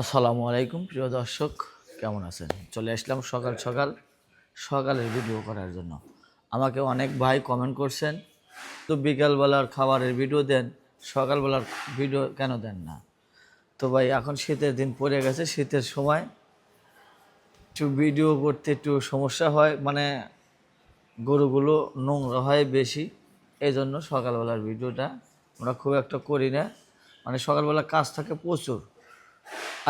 আসসালামু আলাইকুম, প্রিয় দর্শক। কেমন আছেন? চলে আসলাম সকাল সকাল সকালের ভিডিও করার জন্য। আমাকে অনেক ভাই কমেন্ট করছেন, তো বিকালবেলার খাবারের ভিডিও দেন, সকালবেলার ভিডিও কেন দেন না? তো ভাই, এখন শীতের দিন পড়ে গেছে, শীতের সময় একটু ভিডিও করতে একটু সমস্যা হয় মানে গরুগুলো নোংরা হয় বেশি এই জন্য সকালবেলার ভিডিওটা আমরা খুব একটা করি না। মানে সকালবেলা কাজ থাকে প্রচুর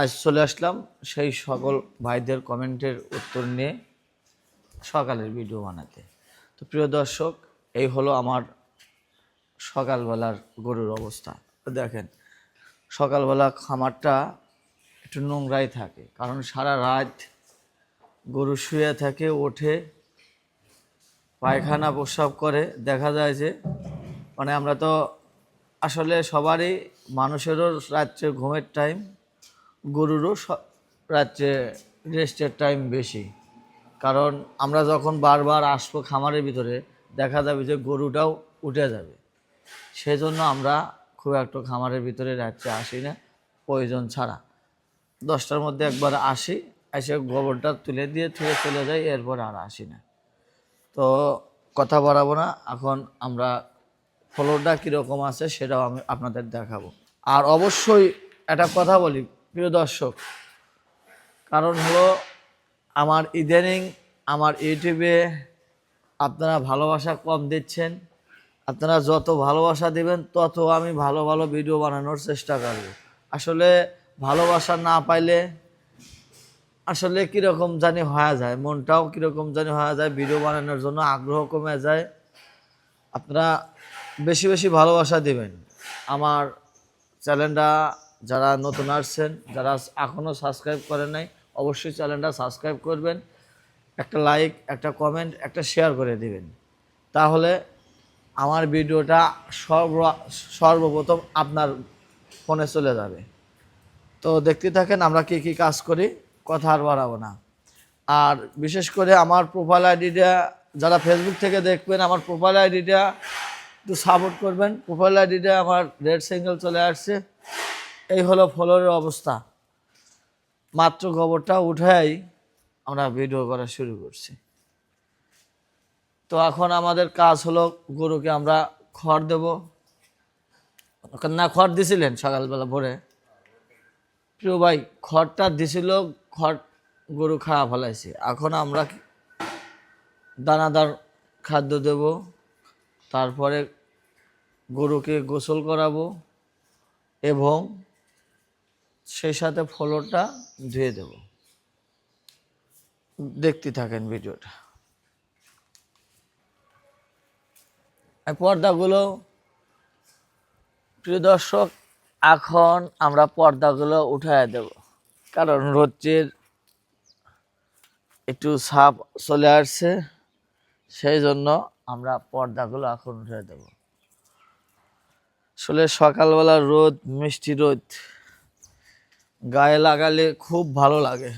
আজ চলে আসলাম সেই সকল ভাইদের কমেন্টের উত্তর নিয়ে সকালের ভিডিও বানাতে। তো প্রিয় দর্শক, এই হলো আমার সকালবেলার গরুর অবস্থা। দেখেন, সকালবেলা খামারটা একটু নোংরাই থাকে, কারণ সারা রাত গরু শুয়ে থাকে, ওঠে, পায়খানা প্রস্রাব করে। দেখা যায় যে মানে আমরা তো আসলে সবারই, মানুষেরও রাত্রে ঘুমের টাইম গরুরও রাত্রে রেস্টের টাইম বেশি। কারণ আমরা যখন বারবার আসব খামারের ভিতরে, দেখা যাবে যে গরুটাও উঠে যাবে। সেজন্য আমরা খুব একটা খামারের ভিতরে রাত্রে আসি না, প্রয়োজন ছাড়া। দশটার মধ্যে একবার আসি, এসে গোবরটা তুলে দিয়ে থেকে চলে যাই, এরপর আর আসি না। তো কথা বাড়াবো না, এখন আমরা ফলোটা কীরকম আছে সেটাও আমি আপনাদের দেখাবো। আর অবশ্যই একটা কথা বলি প্রিয় দর্শক, কারণ হলো আমার ইদানিং আমার ইউটিউবে আপনারা ভালোবাসা কম দিচ্ছেন, আপনারা যত ভালোবাসা দিবেন তত আমি ভালো ভালো ভিডিও বানানোর চেষ্টা করব। আসলে ভালোবাসা না পাইলে আসলে কীরকম জানি হয়ে যায়, মনটাও কীরকম জানি হয়ে যায়, ভিডিও বানানোর জন্য আগ্রহ কমে যায়। আপনারা বেশি বেশি ভালোবাসা দেবেন। আমার চ্যানেলটা যারা নতুন আসছেন, যারা এখনও সাবস্ক্রাইব করেন নাই, অবশ্যই চ্যানেলটা সাবস্ক্রাইব করবেন। একটা লাইক একটা কমেন্ট একটা শেয়ার করে দিবেন। তাহলে আমার ভিডিওটা সর্ব, সর্বপ্রথম আপনার ফোনে চলে যাবে। তো দেখতে থাকেন, আমরা কি কি কাজ করি, কথা আর বাড়াবো না। আর বিশেষ করে আমার প্রোফাইল আইডিটা যারা ফেসবুক থেকে দেখবেন, আমার প্রোফাইল আইডিটা একটু সাপোর্ট করবেন। প্রোফাইল আইডিটা আমার রেড সিঙ্গেল চলে আসছে। এই হলো ফলোরের অবস্থা। মাত্র গোবরটা উঠাই আমরা ভিডিও করা শুরু করছি। তো এখন আমাদের কাজ হলো গরুকে আমরা খড় দেব। না, খড় দিছিলেন সকালবেলা ভোরে। প্রিয় ভাই, খড়টা দিছিল, খড় গরু খাওয়া ফেলাইছে এখন আমরা দানাদার খাদ্য দেব, তারপরে গরুকে গোসল করাবো এবং সেই সাথে ফলটা ধুয়ে দেব। দেখতে থাকেন ভিডিওটা। পর্দাগুলো, প্রিয় দর্শক, এখন আমরা পর্দাগুলো উঠায় দেব। কারণ রোদ্রের একটু ছাপ চলে আসছে, সেই জন্য আমরা পর্দাগুলো এখন উঠে দেব। আসলে সকালবেলা রোদ, মিষ্টি রোদ। গায়ে লাগালে খুব ভালো লাগে।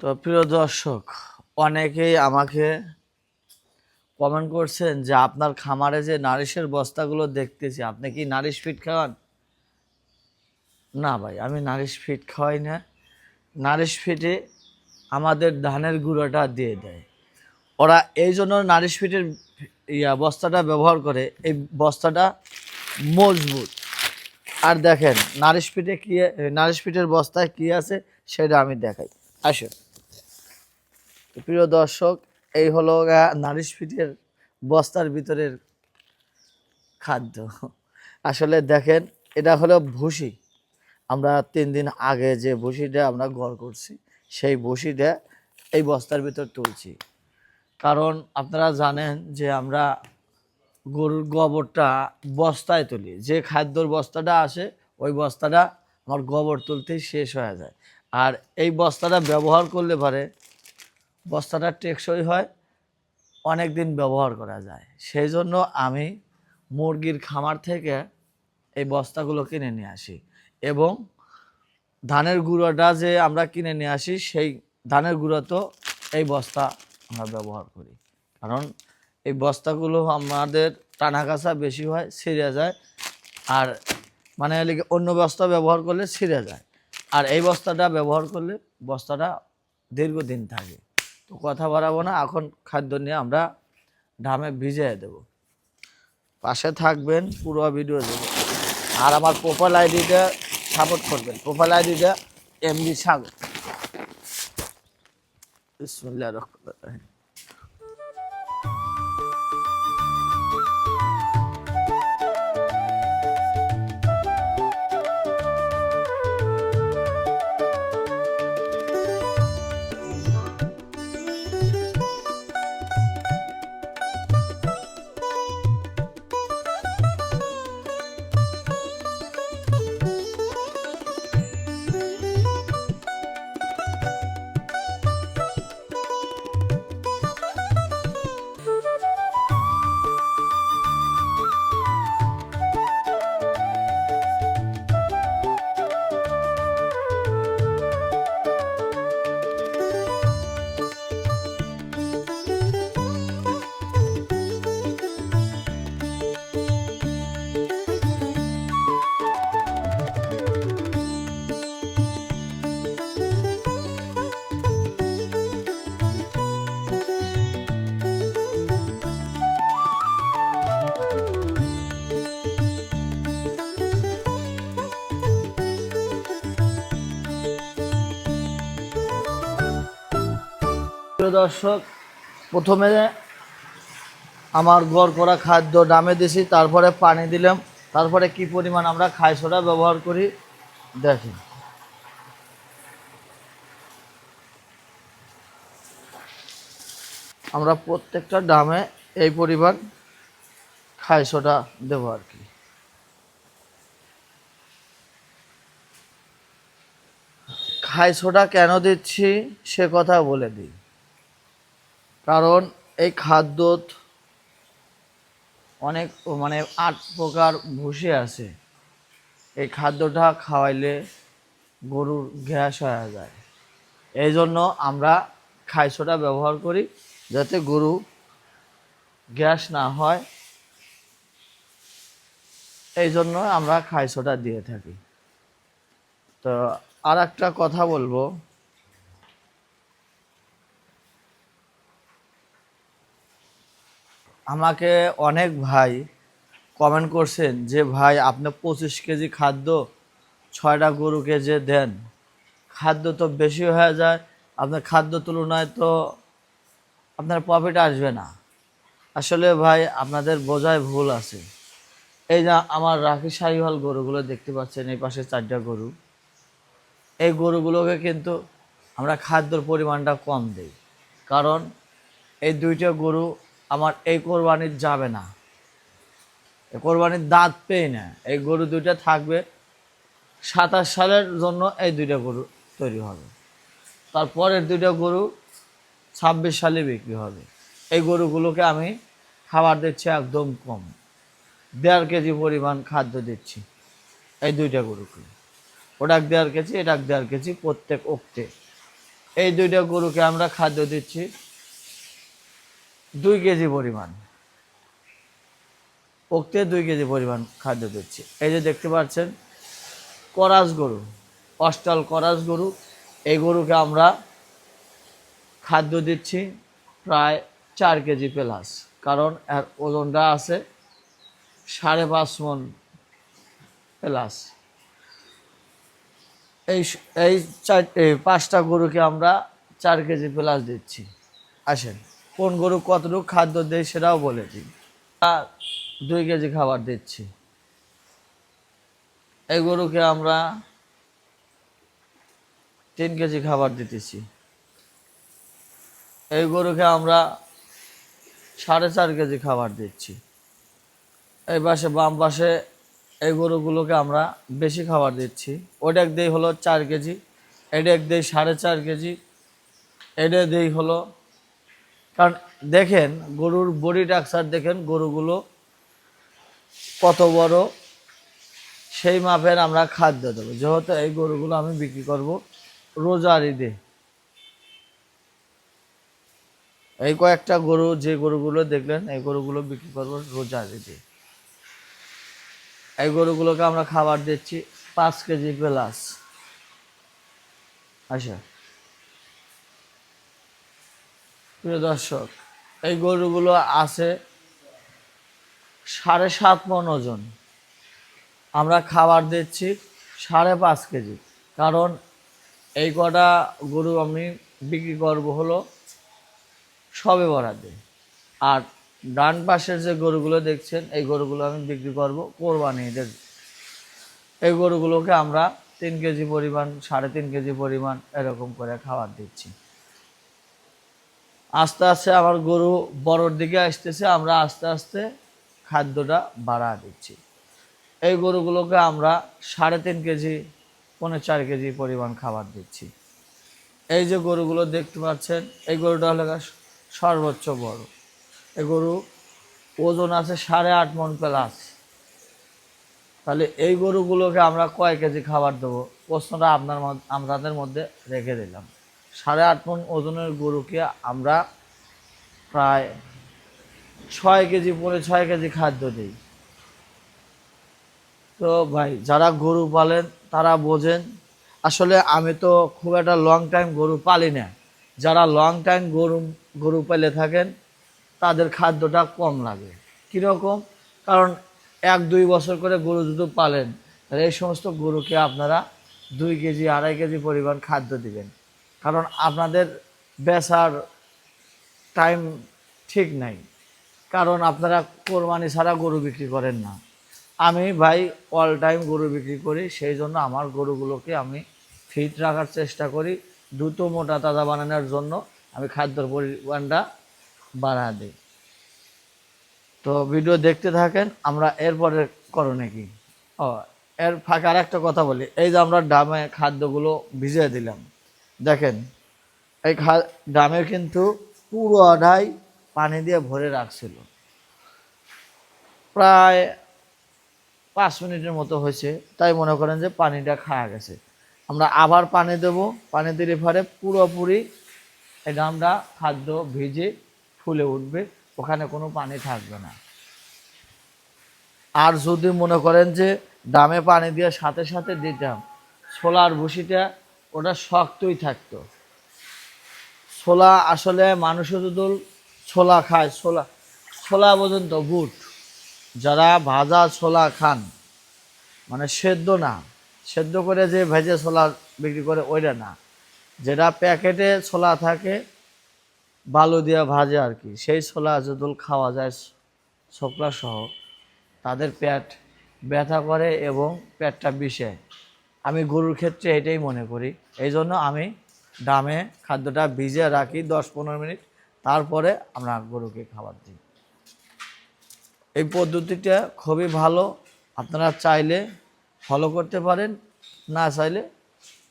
তো প্রিয় দর্শক অনেকেই আমাকে কমেন্ট করছেন যে আপনার খামারে যে নারিশের বস্তাগুলো দেখতেছি, আপনি কি নারিশ ফিট খাওয়ান? না ভাই, আমি নারিশ ফিট খাওয়াই না। নারিশ ফিটে আমাদের ধানের গুঁড়োটা দিয়ে দেয়। ওরা এই জন্য নারিশ ফিটের ইয়া বস্তাটা ব্যবহার করে, এই বস্তাটা মজবুত। আর দেখেন, নারিশ ফিটে কী, নারিশ ফিটের বস্তায় কি আছে, সেটা আমি দেখাই। আসুন। প্রিয় দর্শক এই হলো নারিশ ফিটের বস্তার ভিতরের খাদ্য। আসলে দেখেন, এটা হলো ভুসি। আমরা তিন দিন আগে যে ভুসিটা আমরা গড় করছি, সেই ভুসিটা এই বস্তার ভিতর তুলছি। কারণ আপনারা জানেন যে আমরা গরুর গোবরটা বস্তায় তুলি। যে খাদ্যর বস্তাটা আসে, ওই বস্তাটা আমার গোবর তুলতেই শেষ হয়ে যায়। আর এই বস্তাটা ব্যবহার করলে পারে বস্তাটা টেকসই হয় অনেক দিন ব্যবহার করা যায়। সেই জন্য আমি মুরগির খামার থেকে এই বস্তাগুলো কিনে নিয়ে আসি এবং ধানের গুঁড়োটা যে আমরা কিনে নিয়ে আসি, সেই ধানের গুঁড়ো তো এই বস্তা আমরা ব্যবহার করি। কারণ এই বস্তাগুলো আমাদের টানা কাঁচা বেশি হয়, ছিঁড়ে যায় আর মানে অন্য বস্তা ব্যবহার করলে ছিঁড়ে যায়। আর এই বস্তাটা ব্যবহার করলে বস্তাটা দীর্ঘদিন থাকে। তো কথা বাড়াবো না, এখন খাদ্য নিয়ে আমরা ঢামে ভিজিয়ে দেব। পাশে থাকবেন, পুরো ভিডিও দেব। আর আমার প্রোফাইল আইডিটা সাপোর্ট করবেন। প্রোফাইল আইডিটা এমডি সাগর। বিসমুল্লাহ রহমান দর্শক, প্রথমে আমার গড় করা খাদ্য ডামে দিছি, তারপরে পানি দিলাম। তারপরে কি পরিমাণ আমরা খাই সোডা ব্যবহার করি, দেখি। আমরা প্রত্যেকটা ডামে এই পরিমাণ খাই সোডা দেবো আর কি। খাই সোডা কেন দিচ্ছি, সে কথা বলে দিই। কারণ এই খাদ্য অনেক মানে আট প্রকার ভুসি আছে। এই খাদ্যটা খাওয়াইলে গরুর গ্যাস হয়ে যায়। এই জন্য আমরা খাইছোটা ব্যবহার করি যাতে গরু গ্যাস না হয়। এই জন্য আমরা খাইছোটা দিয়ে থাকি। তো আর একটা কথা বলব। আমাকে অনেক ভাই কমেন্ট করছেন যে, ভাই, আপনি পঁচিশ কেজি খাদ্য ছয়টা গরুকে যে দেন, খাদ্য তো বেশি হয়ে যায়, আপনার খাদ্য তুলনায় তো আপনার প্রফিট আসবে না। আসলে ভাই, আপনাদের বোঝায় ভুল আছে। এই যে আমার রাখি সাহিওয়াল গরুগুলো দেখতে পাচ্ছেন, এই পাশে চারটা গরু। এই গরুগুলোকে কিন্তু আমরা খাদ্যর পরিমাণটা কম দেই। কারণ এই দুইটা গরু আমার এই কোরবানির যাবে না। এই কোরবানির দাঁত পেয়ে না। এই গরু দুইটা থাকবে, সাতাশ সালের জন্য এই দুইটা গরু তৈরি হবে। তারপরের দুইটা গরু ছাব্বিশ সালে বিক্রি হবে। এই গরুগুলোকে আমি খাবার দিচ্ছি একদম কম। দেড় কেজি পরিমাণ খাদ্য দিচ্ছি এই দুইটা গরুকে। ওটা দেড় কেজি এটা দেড় কেজি প্রত্যেক ওক্তে এই দুইটা গরুকে আমরা খাদ্য দিচ্ছি দুই কেজি পরিমাণ। ওক্তে দুই কেজি পরিমাণ খাদ্য দিচ্ছি এই যে দেখতে পাচ্ছেন, করাস গরু অস্টাল করাস গরু, এই গরুকে আমরা খাদ্য দিচ্ছি প্রায় চার কেজি প্লাস, কারণ এর ওজনটা আছে সাড়ে পাঁচ মন প্লাস। এই এই চার পাঁচটা গরুকে আমরা চার কেজি প্লাস দিচ্ছি। আসেন। কোন গরু কতটুকু খাদ্য দেয় সেটাও বলে দিই। কেজি খাবার দিচ্ছি। এই গরুকে আমরা তিন কেজি খাবার দিতেছি। এই গরুকে আমরা সাড়ে চার কেজি খাবার দিচ্ছি। এই পাশে, বাম পাশে এই গরুগুলোকে আমরা বেশি খাবার দিচ্ছি। ওটাক দেই হলো চার কেজি এটাক দেই সাড়ে চার কেজি এটা দেই হলো কারণ দেখেন, গরুর বডি টাকচার দেখেন, গরুগুলো কত বড়, সেই মাপের আমরা খাদ্য দেবো। যেহেতু এই গরুগুলো আমি বিক্রি করব রোজার ঈদে। এই কয়েকটা গরু, যে গরুগুলো দেখলেন, এই গরুগুলো বিক্রি করব রোজার ঈদে। এই গরুগুলোকে আমরা খাবার দিচ্ছি পাঁচ কেজি প্লাস। আচ্ছা। প্রিয় দর্শক, এই গরুগুলো আছে সাড়ে সাত মন ওজন। আমরা খাবার দিচ্ছি সাড়ে পাঁচ কেজি। কারণ এই কটা গরু আমি বিক্রি করব হলো সবে বরাদ্দে আর ডান পাশের যে গরুগুলো দেখছেন, এই গরুগুলো আমি বিক্রি করব কোরবানি ঈদের। এই গরুগুলোকে আমরা তিন কেজি পরিমাণ, সাড়ে তিন কেজি পরিমাণ এরকম করে খাবার দিচ্ছি। আস্তে আস্তে আমার গরু বড়োর দিকে আসতেছে, আমরা আস্তে আস্তে খাদ্যটা বাড়া দিচ্ছি। এই গরুগুলোকে আমরা সাড়ে তিন কেজি, পৌনে চার কেজি পরিমাণ খাবার দিচ্ছি। এই যে গরুগুলো দেখতে পাচ্ছেন, এই গরুটা হলো সর্বোচ্চ বড়। এই গরু ওজন আছে সাড়ে আট মন প্লাস। তাহলে এই গরুগুলোকে আমরা কয় কেজি খাবার দেবো? প্রশ্নটা আপনার আপনাদের মধ্যে রেখে দিলাম। সাড়ে আট মন ওজনের গরুকে আমরা প্রায় ছয় কেজি পরে ছয় কেজি খাদ্য দিই। তো ভাই, যারা গরু পালেন, তারা বোঝেন, আসলে আমি তো খুব একটা লং টাইম গরু পালি না। যারা লং টাইম গরু গরু পেলে থাকেন, তাদের খাদ্যটা কম লাগে। কীরকম? কারণ এক, দুই বছর করে গরু যদি পালেন, তাহলে এই সমস্ত গরুকে আপনারা দুই কেজি, আড়াই কেজি পরিমাণ খাদ্য দিবেন। কারণ আপনাদের বেচার টাইম ঠিক নাই। কারণ আপনারা কোরবানি ছাড়া গরু বিক্রি করেন না। আমি ভাই অল টাইম গরু বিক্রি করি, সেই জন্য আমার গরুগুলোকে আমি ফিট রাখার চেষ্টা করি, দ্রুত মোটা তাজা বানানোর জন্য আমি খাদ্যর পরিমাণটা বাড়া দিই। তো ভিডিও দেখতে থাকেন, আমরা এরপরে করণে কি ও, এর ফাঁকে আর একটা কথা বলি, এই যে আমরা ডামে খাদ্যগুলো ভিজিয়ে দিলাম। দেখেন, এই ডামে কিন্তু পুরো আড়াই পানি দিয়ে ভরে রাখছিল। প্রায় পাঁচ মিনিটের মতো হয়েছে, তাই মনে করেন যে পানিটা খাওয়া গেছে। আমরা আবার পানি দেব, পানি দিলে পরে পুরোপুরি এই ডামটা খাদ্য ভিজে ফুলে উঠবে, ওখানে কোনো পানি থাকবে না। আর যদি মনে করেন যে ডামে পানি দিয়ে সাথে সাথে দিতাম ছোলার ভুসিটা ওটা শক্তই থাকতো। ছোলা আসলে মানুষও যদি ছোলা খায়, ছোলা ছোলা পর্যন্ত বুট। যারা ভাজা ছোলা খান মানে সেদ্ধ না, সেদ্ধ করে যে ভেজে ছোলা বিক্রি করে ওইটা না। যেটা প্যাকেটে ছোলা থাকে, বালু দিয়ে ভাজে আর কি। সেই ছোলা যদি খাওয়া যায় ছোকলা সহ তাদের পেট ব্যথা করে এবং পেটটা বিষে। আমি গরুর ক্ষেত্রে এটাই মনে করি। এই জন্য আমি ডামে খাদ্যটা ভিজে রাখি দশ পনেরো মিনিট, তারপরে আমরা গরুকে খাবার দিই। এই পদ্ধতিটা খুবই ভালো। আপনারা চাইলে ফলো করতে পারেন, না চাইলে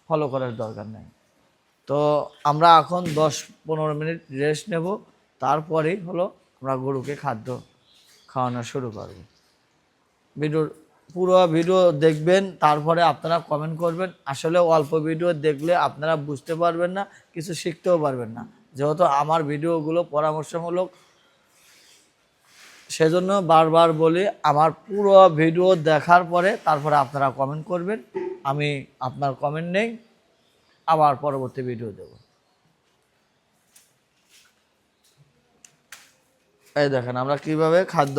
ফলো করার দরকার নেই। তো আমরা এখন দশ পনেরো মিনিট রেস্ট নেব, তারপরেই হলো আমরা গরুকে খাদ্য খাওয়ানো শুরু করব। ভিডিওর পুরো ভিডিও দেখবেন, তারপরে আপনারা কমেন্ট করবেন। আসলে অল্প ভিডিও দেখলে আপনারা বুঝতে পারবেন না, কিছু শিখতেও পারবেন না। যেহেতু আমার ভিডিওগুলো পরামর্শমূলক, সেজন্য বারবার বলি, আমার পুরো ভিডিও দেখার পরে তারপরে আপনারা কমেন্ট করবেন। আমি আপনার কমেন্ট নেই, আবার পরবর্তী ভিডিও দেব। এই দেখেন, আমরা কীভাবে খাদ্য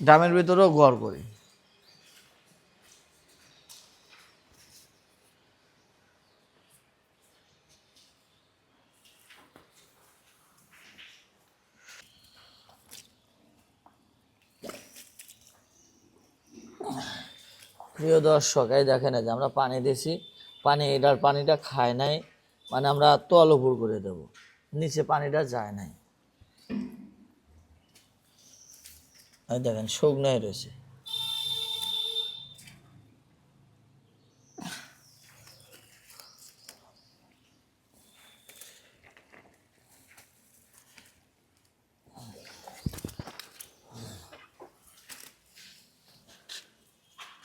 ড্রামের ভিতরেও গড় করি। প্রিয় দর্শক, এই দেখেন যে আমরা পানি দিয়েছি পানি, এটার পানিটা খায় নাই মানে আমরা তল উপর করে দেব। নিচে পানিটা যায় নাই। আর দেখেন শুকনায় রয়েছে।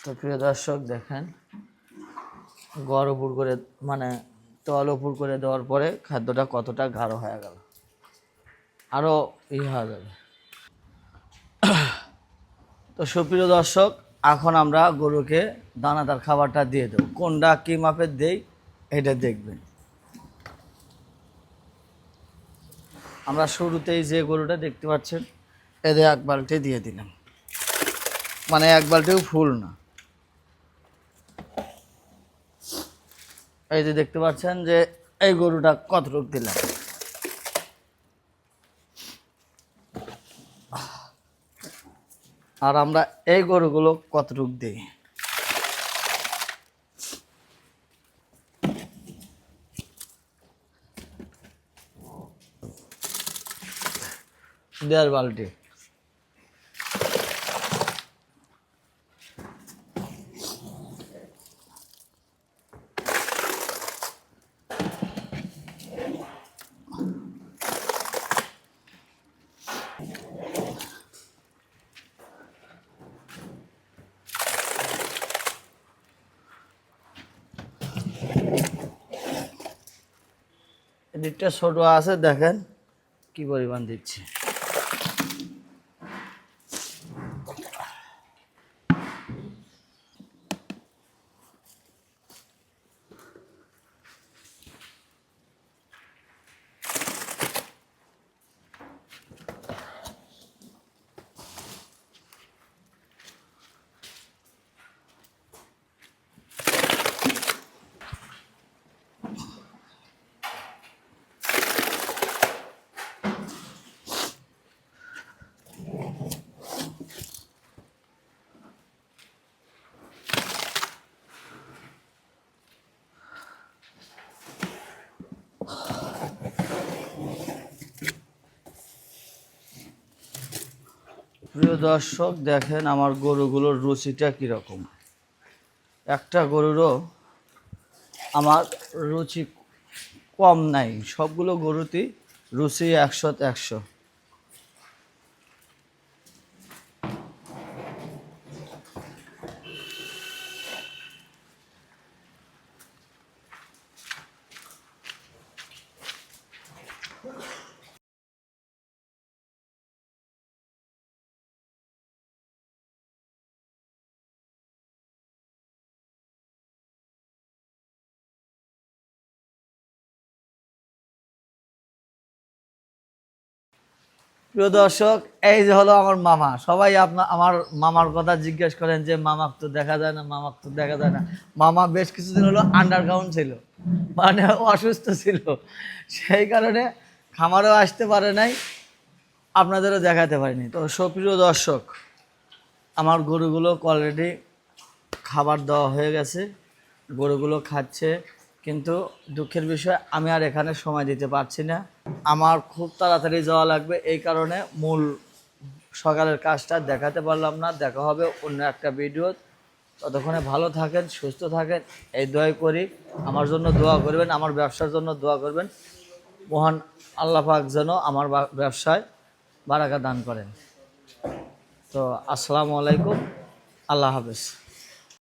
তো প্রিয় দর্শক, দেখেন, গড় উপর করে মানে তল উপর করে দেওয়ার পরে খাদ্যটা কতটা গাঢ় হয়ে গেল। আরও ই হয়ে যাবে। তো সুপ্রিয় দর্শক, এখন আমরা গরুকে দানাদার খাবারটা দিয়ে দেবো। কোনটা কী মাপের দেই, এটা দেখবেন। আমরা শুরুতেই যে গরুটা দেখতে পাচ্ছেন, এদের এক বালতি দিয়ে দিলাম। মানে এক বালতিও ফুল না। এই যে দেখতে পাচ্ছেন যে এই গরুটা কতটুক দিলাম? আর আমরা এই গরুগুলো কতটুক দিই? দেড় বালতি। এদিকটা ছোট আছে দেখেন কি পরিমাণ দিচ্ছে। প্রিয় দর্শক, দেখেন আমার গরুগুলোর রুচিটা কীরকম। একটা গরুরও আমার রুচি কম নাই। সবগুলো গরুতেই রুচি একশো একশো। প্রিয় দর্শক, এই যে হলো আমার মামা। সবাই আপনার আমার মামার কথা জিজ্ঞেস করেন যে মামাক তো দেখা যায় না মামাক তো দেখা যায় না। মামা বেশ কিছুদিন হলো আন্ডারগ্রাউন্ড ছিল মানে অসুস্থ ছিল। সেই কারণে খামারও আসতে পারে নাই, আপনাদেরও দেখাতে পারিনি। তো সুপ্রিয় দর্শক, আমার গরুগুলো অলরেডি খাবার দেওয়া হয়ে গেছে, গরুগুলো খাচ্ছে। কিন্তু দুঃখের বিষয়, আমি আর এখানে সময় দিতে পারছি না। আমার খুব তাড়াতাড়ি যাওয়া লাগবে, এই কারণে মূল সকালের কাজটা দেখাতে পারলাম না। দেখা হবে অন্য একটা ভিডিও। ততক্ষণে ভালো থাকেন, সুস্থ থাকেন, এই দোয়াই করি। আমার জন্য দোয়া করবেন, আমার ব্যবসার জন্য দোয়া করবেন। মহান আল্লাহ পাক যেন আমার ব্যবসায় বারাকা দান করেন। তো আসসালামু আলাইকুম, আল্লাহ হাফেজ।